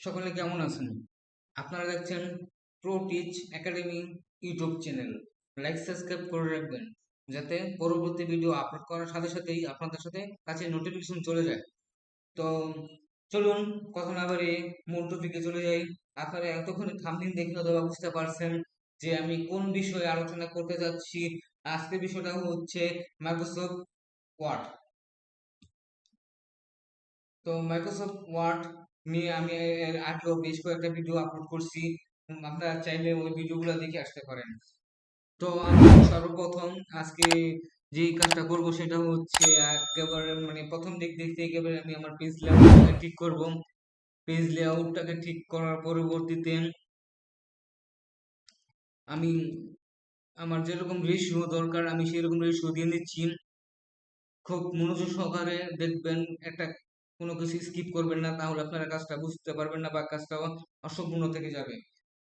সকলে কেমন আছেন? আপনারা দেখছেন pro teach academy YouTube channel like subscribe করে রাখবেন, যাতে পরবর্তী ভিডিও আপলোড করার সাথে সাথেই আপনাদের সাথে কাছে নোটিফিকেশন চলে যায়। তো, চলুন কথা না বাড়িয়ে মূল টপিকে চলে যাই। আপনারা এতক্ষণ থামদিন দেখে হয়তো বুঝতে পারছেন যে আমি কোন বিষয়ে আলোচনা করতে যাচ্ছি। আজকের বিষয়টা হচ্ছে মাইক্রোসফট ওয়ার্ড তো মাইক্রোসফট ওয়ার্ড নিয়ে আমি এর আগেও বেশ কয়েকটা ভিডিও আপলোড করছি। আপনারা চাইলে ওই ভিডিওগুলো দেখে আসতে পারেন। তো আমি সর্বপ্রথম আজকে যে কাজটা করব সেটা হচ্ছে একেবারে মানে প্রথম দিক দেখতে একেবারে আমি আমার পেজ লেআউটটাকে ঠিক করব। পেজ লেআউটটাকে ঠিক করার পরবর্তীতে আমি আমার যেরকম রেশিও দরকার, আমি সেরকম রেশিও দিয়ে নিচ্ছি। খুব মনোযোগ সহকারে দেখবেন একটা কোনো কিছু স্কিপ করবেন না, তাহলে আপনারা কাজটা বুঝতে পারবেন না বা কাজটা অসম্পূর্ণ থেকে যাবে।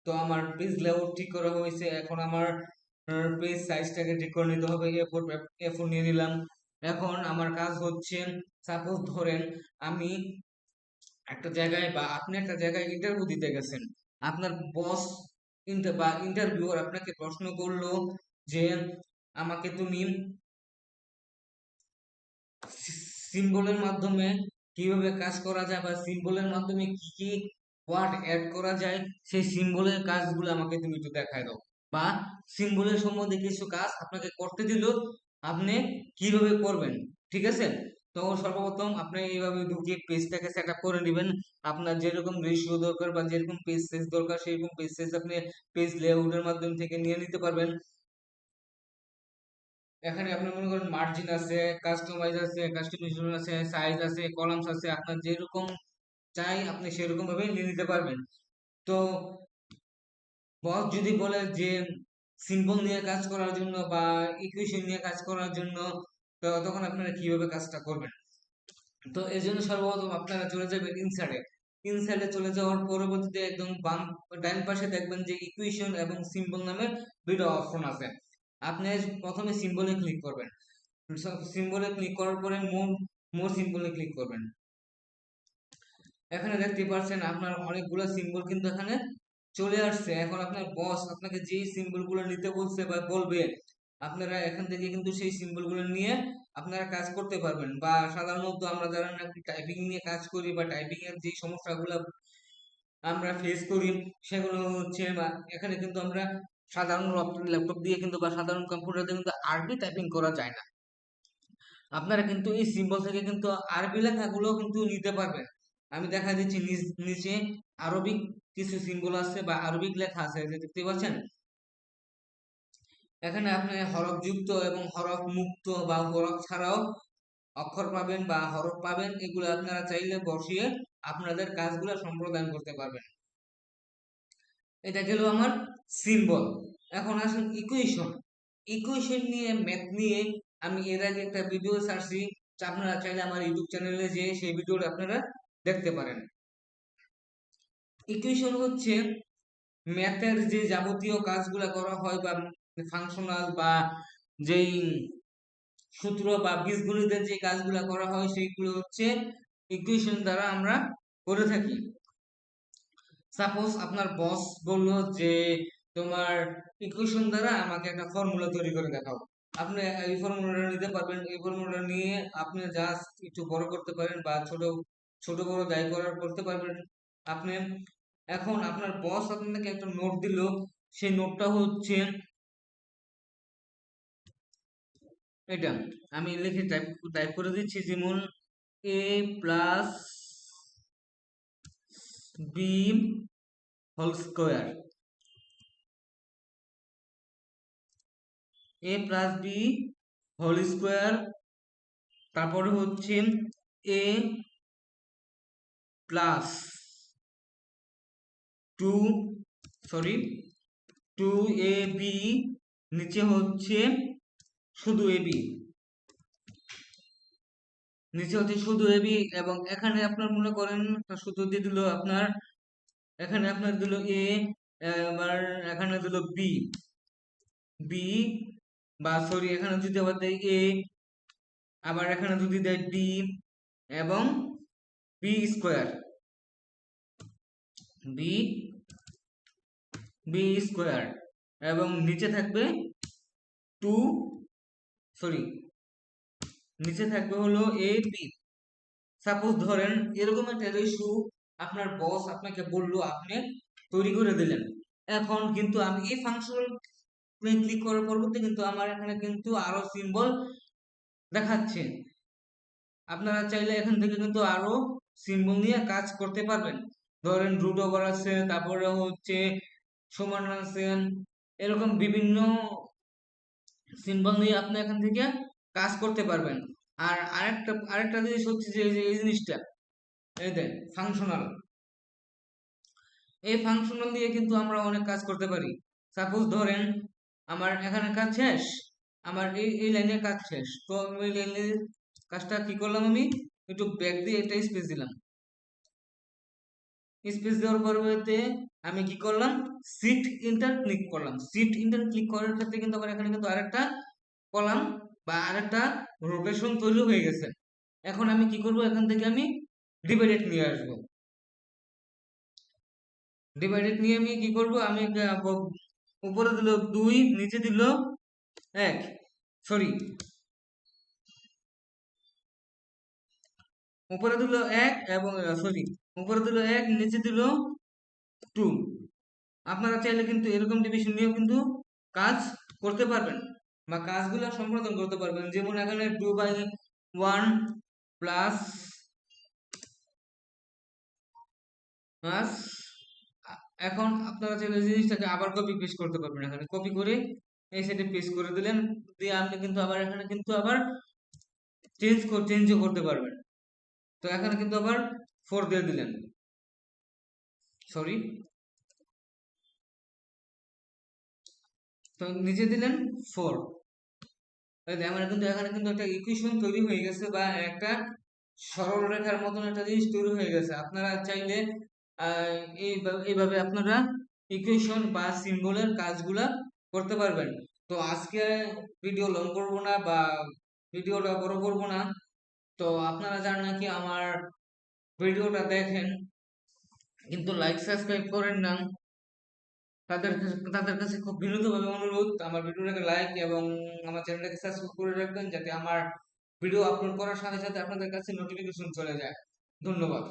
তো আমার পেজ লেআউট ঠিক করা হয়েছে, এখন আমার পেজ সাইজটাকে ঠিক করে নিতে হবে এ ফোর এ ফোর নিয়ে নিলাম। এখন আমার কাজ হচ্ছে সাপোজ ধরেন আমি একটা জায়গায় বা আপনি একটা জায়গায় ইন্টারভিউ দিতে গেছেন। আপনার বস বা ইন্টারভিউয়ার আপনাকে প্রশ্ন করল যে, আমাকে তুমি সিম্বলের মাধ্যমে কীভাবে কাজ করা যায় বা সিম্বলের মাধ্যমে কি কি ওয়ার্ড অ্যাড করা যায়, সেই সিম্বলের কাজগুলো আমাকে তুমি একটু দেখায় দাও। বা সিম্বলের সম্বন্ধে কিছু কাজ আপনাকে করতে দিল, আপনি কীভাবে করবেন, ঠিক আছে? তো সর্বপ্রথম আপনি এইভাবে ঢুকিয়ে পেজটাকে সেট আপ করে নেবেন। আপনার যেরকম রেশিও দরকার বা যেরকম পেজ সাইজ দরকার সেরকম পেজ সাইজ আপনি পেজ লেআউটের মাধ্যম থেকে নিয়ে নিতে পারবেন। এখানে আপনি মনে করেন মার্জিন আছে কাস্টমাইজ আছে কাস্টমাইজেশন আছে সাইজ আছে কলামস আছে, আপনার যেরকম চাই আপনি সেরকম ভাবে নিয়ে নিতে পারবেন। তো বস যদি বলে যে সিম্বল নিয়ে কাজ করার জন্য বা ইকুয়েশন নিয়ে কাজ করার জন্য, তো তখন আপনারা কীভাবে কাজটা করবেন? তো এই জন্য সর্বপ্রথম আপনারা চলে যাবেন ইনসাইডে ইনসাইডে চলে যাওয়ার পরবর্তীতে একদম বাম, ডান পাশে দেখবেন যে ইকুয়েশন এবং সিম্বল নামে দুইটা অপশন আছে। আপনি প্রথমে সিম্বলে ক্লিক করবেন। সিম্বলে ক্লিক করার পরে মোর মোর সিম্বলে ক্লিক করবেন। এখানে দেখতে পাচ্ছেন আপনার অনেকগুলো সিম্বল কিন্তু এখানে চলে আসছে। এখন আপনার বস আপনাকে যেই সিম্বলগুলো নিতে বলছে বা বলবে, আপনারা এখান থেকে কিন্তু সেই সিম্বলগুলো নিয়ে আপনারা কাজ করতে পারবেন। বা সাধারণত আমরা যারা নাকি টাইপিং নিয়ে কাজ করি বা টাইপিং এর যে সমস্যাগুলো আমরা ফেস করি, সেগুলো হচ্ছে এখানে কিন্তু আমরা সাধারণ ল্যাপটপ দিয়ে কিন্তু বা সাধারণ কম্পিউটার দিয়ে কিন্তু আরবি টাইপিং করা যায় না। আপনারা কিন্তু এই সিম্বল থেকে কিন্তু আরবি লেখাগুলো কিন্তু নিতে পারবেন। আমি দেখা দিচ্ছি নিচে আরবিক কিছু সিম্বল আছে বা আরবিক লেখা আছে দেখতে পাচ্ছেন? এখানে আপনি হরফ যুক্ত এবং হরফ মুক্ত বা হরফ ছাড়াও অক্ষর পাবেন বা হরফ পাবেন, এগুলো আপনারা চাইলে বসিয়ে আপনাদের কাজগুলো সম্প্রদান করতে পারবেন। এটা গেল আমার সিম্বল এখন আসুন ইকুয়েশন ইকুয়েশন নিয়ে ম্যাথ নিয়ে আমি এর আগে একটা ভিডিও ছাড়ছি। আপনারা চাইলে আমার ইউটিউব চ্যানেলে যে সেই ভিডিওটা আপনারা দেখতে পারেন। ইকুয়েশন হচ্ছে ম্যাথের যে যাবতীয় কাজগুলো করা হয় বা ফাংশনাল বা যেই সূত্র বা বীজগণিতের যে কাজগুলো করা হয়, সেইগুলো হচ্ছে ইকুয়েশন দ্বারা আমরা করে থাকি। সাপোজ আপনার বস বলল যে, তোমার ইকুয়েশন দ্বারা আমাকে একটা ফর্মুলা তৈরি করে দেখাও। আপনি এই ফর্মুলাটা নিতে পারবেন। এই ফর্মুলাটা নিয়ে আপনি জাস্ট একটু বড় করতে পারেন বা ছোট ছোট বড় যাই করার করতে পারবেন। আপনি, এখন আপনার বস আপনাকে একটা নোট দিল। সেই নোটটা হচ্ছে এটা। আমি লিখে টাইপ টাইপ করে দিচ্ছি যেমন A plus B whole square. A plus B whole square, তারপরে হচ্ছে A plus two, sorry, two A B, নিচে হচ্ছে শুধু এ বি। নিচে হচ্ছে শুধু এ বি এবং এখানে আপনার মনে করেন শুধু দিয়ে দিল আপনার এখানে আপনার দিল এ আবার এখানে দিল বি বি বা সরি এখানে যদি আবার দেয় এ আবার এখানে যদি দেয় বি এবং B square B B square এবং নিচে থাকবে টু সরি নিচে থাকবে হলো এ বি সাপোজ ধরেন এরকম একটা রেশু আপনার বস আপনাকে বলল, আপনি তৈরি করে দিলেন। এখন কিন্তু আমি এই ফাংশন ক্লিক করার পরবর্তী কিন্তু আমার এখানে কিন্তু আরও সিম্বল দেখাচ্ছে। আপনারা চাইলে এখান থেকে কিন্তু আরও সিম্বল নিয়ে কাজ করতে পারবেন। ধরেন রুট ওভার আছে, তারপরে হচ্ছে সমান আছে এরকম বিভিন্ন সিম্বল নিয়ে আপনি এখান থেকে কাজ করতে পারবেন। আর আরেকটা আরেকটা জিনিস হচ্ছে যে এই জিনিসটা এই দেন ফাংশনাল এই ফাংশনাল দিয়ে কিন্তু আমরা অনেক কাজ করতে পারি। সাপোজ ধরেন, আমার এখানে কাজ শেষ, আমার এই এই লাইনের কাজ শেষ। তো আমি ওই লাইনের কাজটা কি করলাম আমি? একটু ব্যাক দিয়ে এটা স্পেস দিলাম। স্পেস দেওয়ার পরবর্তীতে আমি কি করলাম? সিট ইন্টার ক্লিক করলাম। সিট ইন্টার ক্লিক করার ক্ষেত্রে কিন্তু আমার এখানে কিন্তু আরেকটা কলাম বা আরেকটা রোটেশন তৈরি হয়ে গেছে। এখন আমি কি করব? এখান থেকে আমি ডিভাইডেড নিয়ে আসব। ডিভাইডেড নিয়ে আমি কি করব? আমি উপরে দিল দুই, নিচে দিল এক। সরি উপরে দিল এক এবং সরি উপরে দিল এক, নিচে দিল টু আপনারা চাইলে কিন্তু এরকম ডিভিশন নিয়েও কিন্তু কাজ করতে পারবেন বা কাজগুলো সম্পাদন করতে পারবেন। যেমন এখানে two by one plus plus এখন আপনারা চাইলে জিনিসটাকে আবার কপি পেস্ট করতে পারবেন এখানে। কপি করে এই সাইডে পেস্ট করে দিলেন, দিয়ে আপনি কিন্তু আবার এখানে কিন্তু আবার চেঞ্জ চেঞ্জও করতে পারবেন। তো এখানে কিন্তু আবার ফোর দিয়ে দিলেন। সরি তো নিচে দিলেন ফোর আমার কিন্তু এখানে কিন্তু একটা ইকুয়েশন তৈরি হয়ে গেছে বা একটা সরল রেখার মতন একটা জিনিস তৈরি হয়ে গেছে। আপনারা চাইলে এইভাবে আপনারা ইকুয়েশন বা সিম্বলের কাজগুলা করতে পারবেন। তো আজকে ভিডিও লং করব না বা ভিডিওটা বড় করব না। তো আপনারা যারা নাকি আমার ভিডিওটা দেখেন, কিন্তু লাইক সাবস্ক্রাইব করেন না। তাদের তাদের কাছে খুব বিনীতভাবে অনুরোধ, আমার ভিডিওটাকে লাইক এবং আমার চ্যানেলটাকে সাবস্ক্রাইব করে রাখবেন, যাতে আমার ভিডিও আপলোড করার সাথে সাথে আপনাদের কাছে নোটিফিকেশন চলে যায়। ধন্যবাদ।